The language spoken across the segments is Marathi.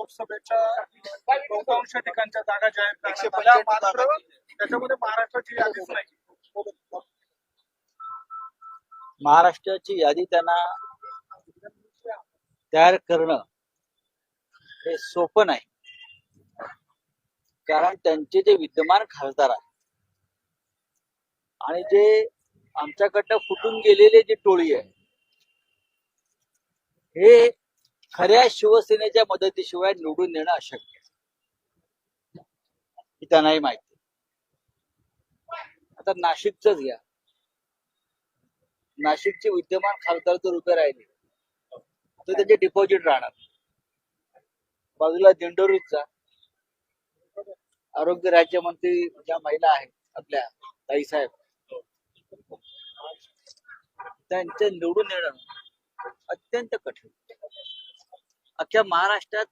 लोकसभेच्या बहुतांश ठिकाणच्या जागा जाहीर एकशे करण्यात आल्या. पंच्याण्णव मात्र. त्याच्यामध्ये महाराष्ट्राची यादीच नाही. महाराष्ट्राची यादी त्यांना तयार करणं हे सोपं नाही. कारण त्यांचे जे विद्यमान खासदार आहेत आणि जे आमच्याकडनं फुटून गेलेले जे टोळी आहे हे खऱ्या शिवसेनेच्या मदतीशिवाय निवडून देणं अशक्य आहे. त्यांनाही माहिती आता नाशिकच घ्या. नाशिकचे विद्यमान खासदार जर उभे राहिले. तर त्याचे डिपॉझिट राहणार. बाजूला दिंडोरीचा आरोग्य राज्यमंत्री ज्या महिला आहेत आपल्या ताईसाहेब त्यांचं निवडून येणं अत्यंत कठीण अख्ख्या महाराष्ट्रात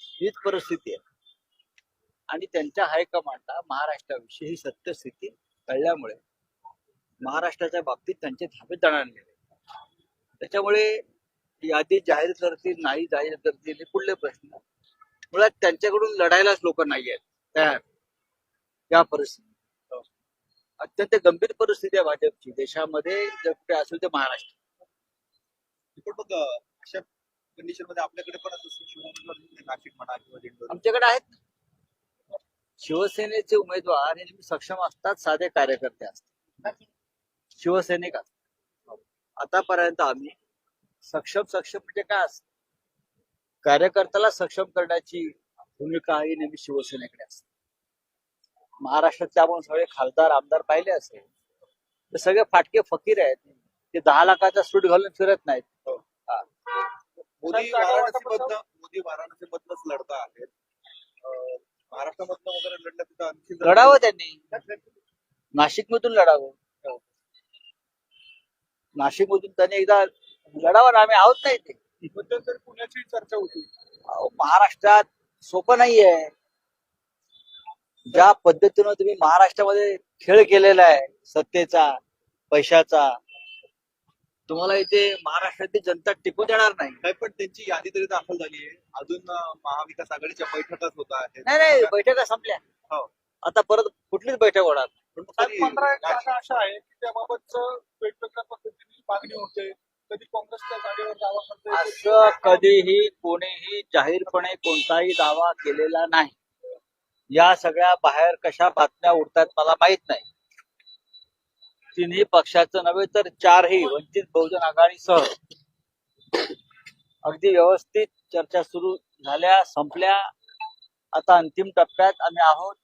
हीच परिस्थिती आहे. आणि त्यांच्या हायकमांडला महाराष्ट्राविषयी ही सत्यस्थिती कळल्यामुळे महाराष्ट्राच्या बाबतीत त्यांचे धाबे जाणार गेले. त्याच्यामुळे यादी जाहीर करतील नाही जाहीर करतील हे पुढले प्रश्न. मुळात त्यांच्याकडून लढायलाच लोक नाही आहेत तयार. या परिस्थितीत अत्यंत गंभीर परिस्थिती आहे भाजपची. देशामध्ये जर कुठे असेल तर महाराष्ट्र. पण मग अशा कंडिशनमध्ये आपल्याकडे पण असं शिवसेना नाशिक म्हणा किंवा दिंडोरी. आमच्याकडे आहेत. शिवसेनेचे उमेदवार हे नेहमी सक्षम असतात साधे कार्यकर्ते असतात. शिवसैनिक असतात. आतापर्यंत आम्ही सक्षम सक्षम म्हणजे काय असत? कार्यकर्त्याला सक्षम करण्याची भूमिका ही नेहमी शिवसेनेकडे असते. महाराष्ट्रातले आपण सगळे खासदार आमदार पाहिले असेल. तर सगळे फाटके फकीर आहेत. ते दहा लाखाचा सूट घालून फिरत नाहीत. मोदी जागा वाराणसी वाटपाचं- मधनं मोदी वाराणसी मधनच लढता आहेत. महाराष्ट्रामधनं वगैरे लढलं तिथं आणखी लढावं त्यांनी. नाशिक मधून लढावं. नाशिक मधून त्यांनी एकदा लढावं ना आम्ही आहोत नाही ते मध्यंतरी पुण्याची चर्चा होती. अहो, महाराष्ट्रात सोपं नाहीये. ज्या पद्धतीनं तुम्ही महाराष्ट्रामध्ये खेळ केलेला आहे सत्तेचा पैशाचा तुम्हाला इथे महाराष्ट्रातली जनता टिकू देणार नाही. नाही पण त्यांची यादी तरी दाखल झाली आहे. अजून महाविकास आघाडीच्या बैठकच होत आहेत. नाही नाही बैठका संपल्या. हो. आता परत कुठलीच बैठक होणार नाही. पण मग साहेब, तरी पंधरा एक नाशिक- जागा अशा आहे की त्याबाबतच वेगवेगळ्या पद्धतीने मागणी होते. कधी काँग्रेसच्या जागेवर दावा करते असं कधीही कोणीही जाहीरपणे कोणताही दावा केलेला नाही. या सगळ्या बाहेर कशा बातम्या उडतात मला माहीत नाही. तिन्ही पक्षाचं नव्हे तर चारही वंचित बहुजन आघाडीसह. अगदी व्यवस्थित चर्चा सुरू झाल्या संपल्या. आता अंतिम टप्प्यात आम्ही आहोत.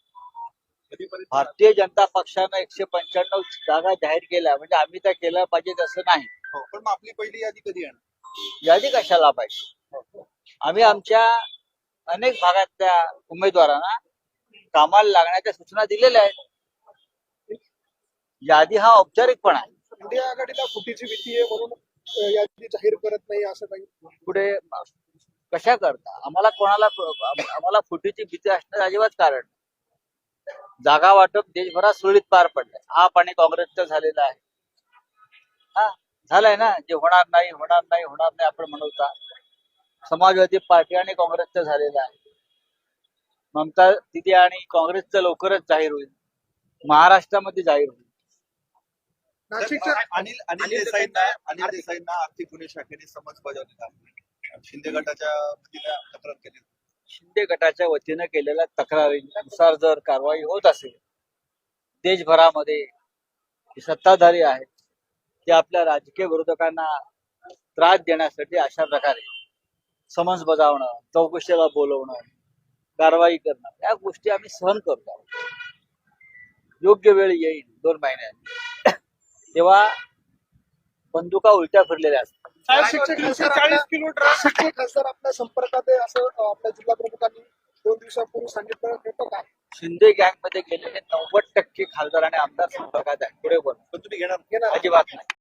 भारतीय जनता पक्षानं एकशे पंच्याण्णव जागा जाहीर केल्या. म्हणजे आम्ही त्या केलं पाहिजे तसं नाही. हो, पण मग आपली पहिली यादी कधी येणार? यादी कशाला पाहिजे? आम्ही आमच्या अनेक भागातल्या उमेदवारांना कामाला लागण्याच्या सूचना दिलेल्या आहेत. यादी हा औपचारिकपणा आहे. इंडिया आघाडीला फुटीची भीती आहे म्हणून यादी जाहीर करत नाही असं काही. पुढे कशा करता? आम्हाला कोणाला आम्हाला फुटीची भीती असण्याचं अजिबात कारण. जागा वाटप देशभरात सुरळीत पार पडलंय. आप आणि काँग्रेसचं झालेलं आहे. हा झालंय ना? जे होणार नाही होणार नाही होणार नाही आपण म्हणवता समाजवादी पार्टी आणि काँग्रेसचं झालेलं आहे. ममता दिदी आणि काँग्रेसचं लवकरच जाहीर होईल. महाराष्ट्रामध्ये जाहीर होईल. नाशिकच्या अनिल अनिल देसाईंना अनिल देसाईंना आर्थिक गुन्हे शाखेने समज बजावलेला आहे. शिंदे गटाच्या वतीने तक्रार केली. शिंदे गटाच्या वतीनं केलेल्या तक्रारीनुसार जर कारवाई होत असेल देशभरामध्ये जे सत्ताधारी आहेत ते आपल्या राजकीय विरोधकांना त्रास देण्यासाठी अशा प्रकारे समन्स बजावणं चौकशीला बोलवणं कारवाई करणं या गोष्टी आम्ही सहन करतो. योग्य वेळ येईल दोन महिन्यात. तेव्हा बंदुका उलट्या फिरलेल्या असतात. शिक्षक चाळीस किलोमीटर शिक्षक खासदार आपल्या संपर्कात आहे असं आपल्या जिल्हा प्रमुखांनी दोन दिवसापूर्वी सांगितलं होतं का? शिंदे गँगमध्ये गेलेले नव्वद टक्के खासदार आणि आमदार संपर्कात आहेत पुढे बोल. पण तुम्ही घेणार घेणार. अजिबात नाही.